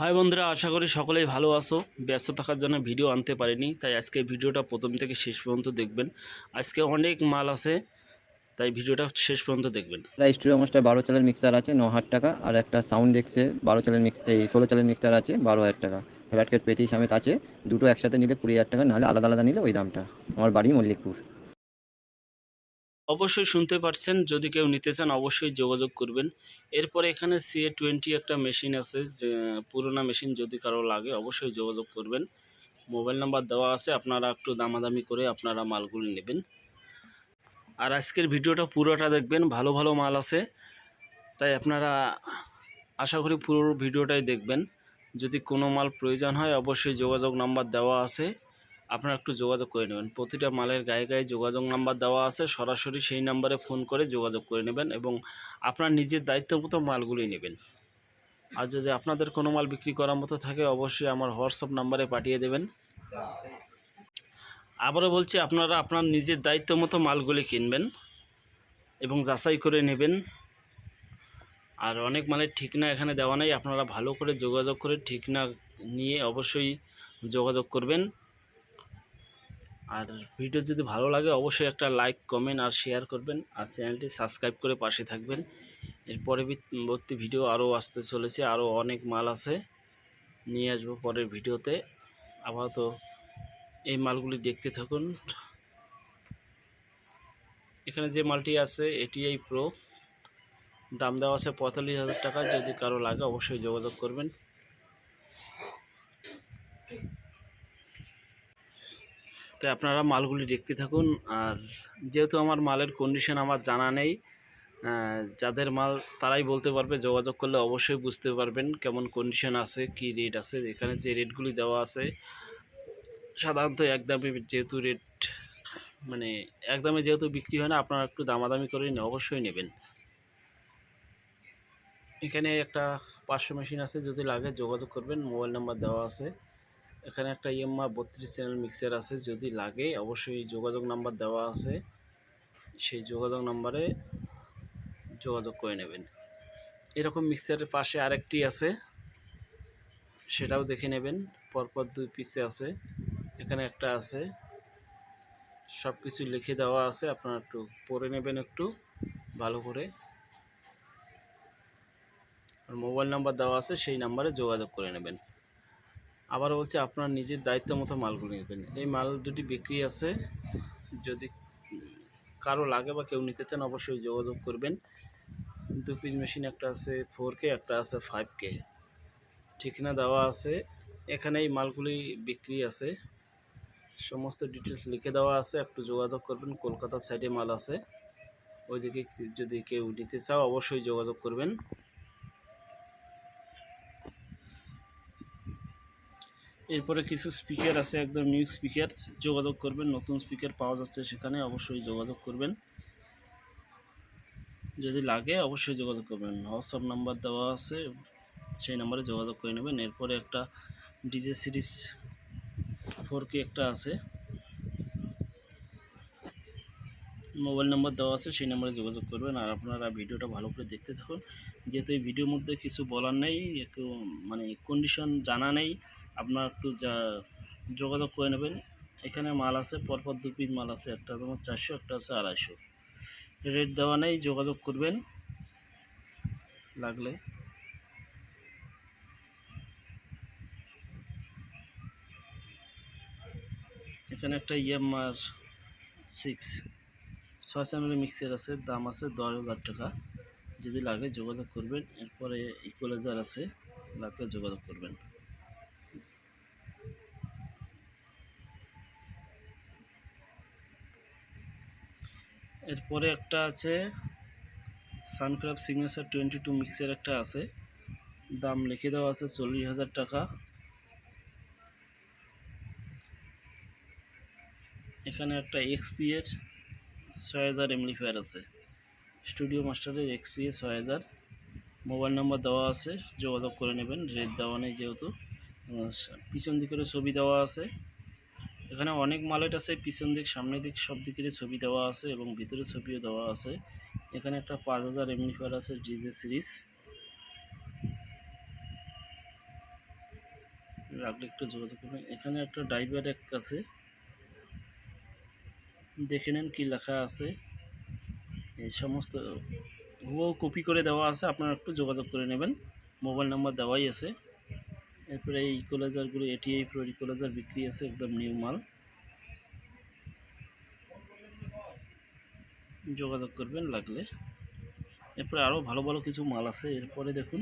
High বন্ধুরা, আশা করি সকলেই ভালো আসো ব্যস্ত থাকার জন্য ভিডিও আনতে পারিনি, তাই আজকে ভিডিওটা প্রথম থেকে শেষ পর্যন্ত দেখবেন। আজকে অনেক মাল আছে, তাই ভিডিওটা শেষ পর্যন্ত দেখবেন। স্টুডিও মাস্টার বারো চালের মিক্সার আছে, ন হাজার টাকা, আর একটা সাউন্ড এক্সে বারো চালের মিক্স এই ষোলো চালের মিক্সার আছে, বারো হাজার টাকা। ফ্ল্যাটকেট পেটি সামেত আছে, দুটো একসাথে নিলে কুড়ি হাজার টাকা, নাহলে আলাদা আলাদা নিলে ওই দামটা। আমার বাড়ি মল্লিকপুর। অবশ্যই শুনতে পারছেন, যদি কেউ নিতে চান অবশ্যই যোগাযোগ করবেন। এরপরে এখানে সিএ টোয়েন্টি একটা মেশিন আছে, যে পুরোনো মেশিন যদি কারও লাগে অবশ্যই যোগাযোগ করবেন। মোবাইল নাম্বার দেওয়া আছে, আপনারা একটু দামাদামি করে আপনারা মালগুলি নেবেন। আর আজকের ভিডিওটা পুরোটা দেখবেন, ভালো ভালো মাল আছে। তাই আপনারা আশা করি পুরো ভিডিওটাই দেখবেন। যদি কোনো মাল প্রয়োজন হয়, অবশ্যই যোগাযোগ নাম্বার দেওয়া আছে। আপনারা একটু যোগাযোগ করে নেবেন। প্রতিটা মালের গায়ে গায়ে যোগাযোগ নাম্বার দেওয়া আছে, সরাসরি সেই নাম্বারে ফোন করে যোগাযোগ করে নেবেন এবং আপনার নিজের দায়িত্ব মতো মালগুলি নেবেন। আর যদি আপনাদের কোনো মাল বিক্রি করার মতো থাকে, অবশ্যই আমার হোয়াটসঅ্যাপ নাম্বারে পাঠিয়ে দেবেন। আবারও বলছি, আপনারা আপনার নিজের দায়িত্ব মতো মালগুলি কিনবেন এবং যাচাই করে নেবেন। আর অনেক মালের ঠিকনা এখানে দেওয়া নেই, আপনারা ভালো করে যোগাযোগ করে ঠিকনা নিয়ে অবশ্যই যোগাযোগ করবেন। আর ভিডিও যদি ভালো লাগে, অবশ্যই একটা লাইক কমেন্ট আর শেয়ার করবেন। আর চ্যানেলটি সাবস্ক্রাইব করে পাশে থাকবেন। এর পরবর্তী ভিডিও আরও আসতে চলেছে, আরও অনেক মাল আছে। নিয়ে আসব পরের ভিডিওতে। আপাতত এই মালগুলি দেখতে থাকুন। এখানে যে মালটি আছে এটি এই প্রো দাম দেওয়া আছে পঁয়তাল্লিশ হাজার টাকা। যদি কারও লাগে, অবশ্যই যোগাযোগ করবেন। তো আপনারা মালগুলি দেখতে থাকুন। আর যেহেতু আমার মালের কন্ডিশন আমার জানা নেই যাদের মাল তারাই বলতে পারবে, যোগাযোগ করলে অবশ্যই বুঝতে পারবেন কেমন কন্ডিশন আছে, কি রেট আছে। এখানে যে রেটগুলি দেওয়া আছে, সাধারণত একদমে যেহেতু রেট মানে একদমে যেহেতু বিক্রি হয় না, আপনারা একটু দামাদামি করে অবশ্যই নেবেন। এখানে একটা পাঁচশো মেশিন আছে, যদি লাগে যোগাযোগ করবেন মোবাইল নাম্বার দেওয়া আছে। এখানে একটা ইএমআ বত্রিশ চ্যানেল মিক্সার আছে, যদি লাগে অবশ্যই যোগাযোগ নাম্বার দেওয়া আছে। সেই যোগাযোগ নাম্বারে যোগাযোগ করে নেবেন। এরকম মিক্সারের পাশে আরেকটি আছে, সেটাও দেখে নেবেন। পরপর দুই পিসে আছে। এখানে একটা আছে। সব কিছু লিখে দেওয়া আছে, আপনারা একটু পড়ে নেবেন একটু, ভালো করে। আর মোবাইল নাম্বার দেওয়া আছে, সেই নাম্বারে যোগাযোগ করে নেবেন। আবার বলছি আপনার নিজের দায়িত্ব মতো মালগুলো নেবেন। এই মাল দুটি বিক্রি আছে, যদি কারও লাগে বা কেউ নিতে চান, অবশ্যই যোগাযোগ করবেন। দু পিস মেশিন একটা আছে ফোর কে একটা আছে ফাইভ কে ঠিকানা দেওয়া আছে। এখানে এই মালগুলি বিক্রি আছে। সমস্ত ডিটেলস লিখে দেওয়া আছে। একটু যোগাযোগ করবেন, কলকাতার সাইডে মাল আছে। ওইদিকে যদি কেউ নিতে চাও, অবশ্যই যোগাযোগ করবেন। এরপরে কিছু স্পিকার আছে, একদম নিউ স্পিকার যোগাযোগ করবেন, নতুন স্পিকার পাওয়া যাচ্ছে সেখানে অবশ্যই যোগাযোগ করবেন। যদি লাগে অবশ্যই যোগাযোগ করবেন। হোয়াটসঅ্যাপ নাম্বার দেওয়া আছে, সেই নাম্বারে যোগাযোগ করে নেবেন। এরপরে একটা ডিজে সিরিজ ফোর কে একটা আছে। মোবাইল নাম্বার দেওয়া আছে, সেই নাম্বারে যোগাযোগ করবেন। আর আপনারা ভিডিওটা ভালো করে দেখতে থাকুন। যেহেতু এই ভিডিওর মধ্যে কিছু বলার নেই, একটু মানে কন্ডিশন জানা নেই আপনারা একটু যা যোগাযোগ করে নেবেন। এখানে মাল আছে, পরপর দু পিস মাল আছে, একটা তোমার চারশো, একটা আছে আড়াইশো। রেট দেওয়া নেই, যোগাযোগ করবেন। লাগলে। এখানে একটা ইএমআর সিক্স ছয় চ্যানেলের মিক্সার আছে, দাম আছে দশ হাজার টাকা। যদি লাগে যোগাযোগ করবেন, এরপরে ইকুয়ালাইজার আছে, লাগলে যোগাযোগ করবেন। এরপরে একটা আছে সানক্রাফ সিগনেচার টোয়েন্টি টু মিক্সের একটা আছে। দাম লিখে দেওয়া আছে চল্লিশ হাজার টাকা। এখানে একটা এক্সপি এর ছয় হাজার এমলিফায়ার আছে। স্টুডিও মাস্টারের এক্সপি এ ছয় হাজার। মোবাইল নাম্বার দেওয়া আছে, যোগাযোগ করে নেবেন। রেট দেওয়া নেই যেহেতু। পিছন দিকের ছবি দেওয়া আছে। এখানে অনেক মালেট আছে, পিছন দিক, সামনের দিক সব দিকের ছবি দেওয়া আছে এবং ভিতরে ছবিও দেওয়া আছে। এখানে একটা পাঁচ হাজার এমনি এমনিফায়ার আছে ডিজে সিরিজ লাগলে একটু যোগাযোগ করবেন। এখানে একটা ড্রাইভার এক আছে। দেখে নেন কি লেখা আছে। এই সমস্ত হুবহু কপি করে দেওয়া আছে। আপনারা একটু যোগাযোগ করে নেবেন। মোবাইল নাম্বার দেওয়াই আছে। এরপরে এই ইকোলাইজারগুলো এটিআই প্রো ইকোলাইজার বিক্রি আছে, একদম নিউ মাল। যোগাযোগ করবেন লাগলে। এরপরে আরও ভালো ভালো কিছু মাল আছে, এরপরে দেখুন।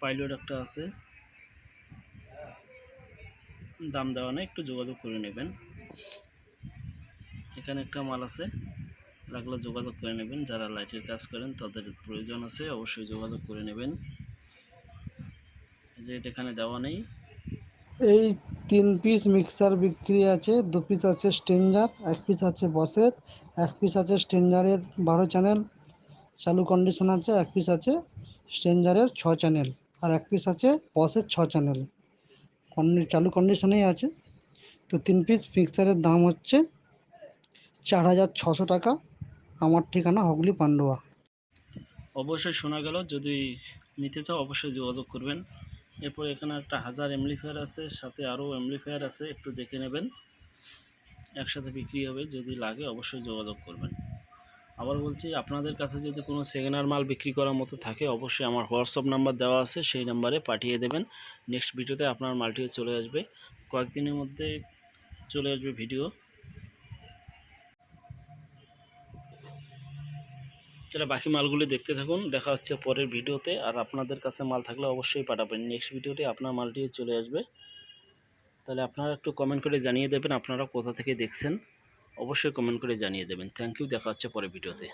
পাইলট একটা আছে। দাম দেওয়া নেই, একটু যোগাযোগ করে নেবেন। এখানে একটা মাল আছে। লাগলে যোগাযোগ করে নেবেন। যারা লাইটের কাজ করেন, তাদের প্রয়োজন আছে, অবশ্যই যোগাযোগ করে নেবেন। রেট এখানে দেওয়া নেই। এই তিন পিস মিক্সার বিক্রি আছে, দু পিস আছে স্টেঞ্জার এক পিস আছে বসের এক পিস আছে স্টেঞ্জারের বারো চ্যানেল চালু কন্ডিশন আছে, এক পিস আছে স্টেঞ্জারের ছ চ্যানেল আর এক পিস আছে বসের ছ চ্যানেল চালু কন্ডিশনেই আছে। তো তিন পিস মিক্সারের দাম হচ্ছে চার হাজার ছশো টাকা। আমার ঠিকানা হুগলি পান্ডুয়া। অবশ্যই শোনা গেল, যদি নিতে চাও অবশ্যই যোগাযোগ করবেন। এরপর এখানে একটা হাজার এমলিফায়ার আছে, সাথে আরও এমলিফায়ার আছে, একটু দেখে নেবেন। একসাথে বিক্রি হবে, যদি লাগে অবশ্যই যোগাযোগ করবেন। আবার বলছি, আপনাদের কাছে যদি কোনো সেকেন্ড মাল বিক্রি করার মতো থাকে, অবশ্যই আমার হোয়াটসঅ্যাপ নাম্বার দেওয়া আছে, সেই নাম্বারে পাঠিয়ে দেবেন। নেক্সট ভিডিওতে আপনার মালটিও চলে আসবে। কয়েকদিনের মধ্যে চলে আসবে ভিডিও। তাহলে বাকি মালগুলি দেখতে থাকুন, দেখা হচ্ছে পরের ভিডিওতে। আর আপনাদের কাছে মাল থাকলে অবশ্যই পাঠাবেন। নেক্সট ভিডিওতে আপনার মালটি চলে আসবে। তাহলে আপনারা একটু কমেন্ট করে জানিয়ে দেবেন আপনারা কোথা থেকে দেখছেন। অবশ্যই কমেন্ট করে জানিয়ে দেবেন। থ্যাংক ইউ দেখা হচ্ছে পরের ভিডিওতে।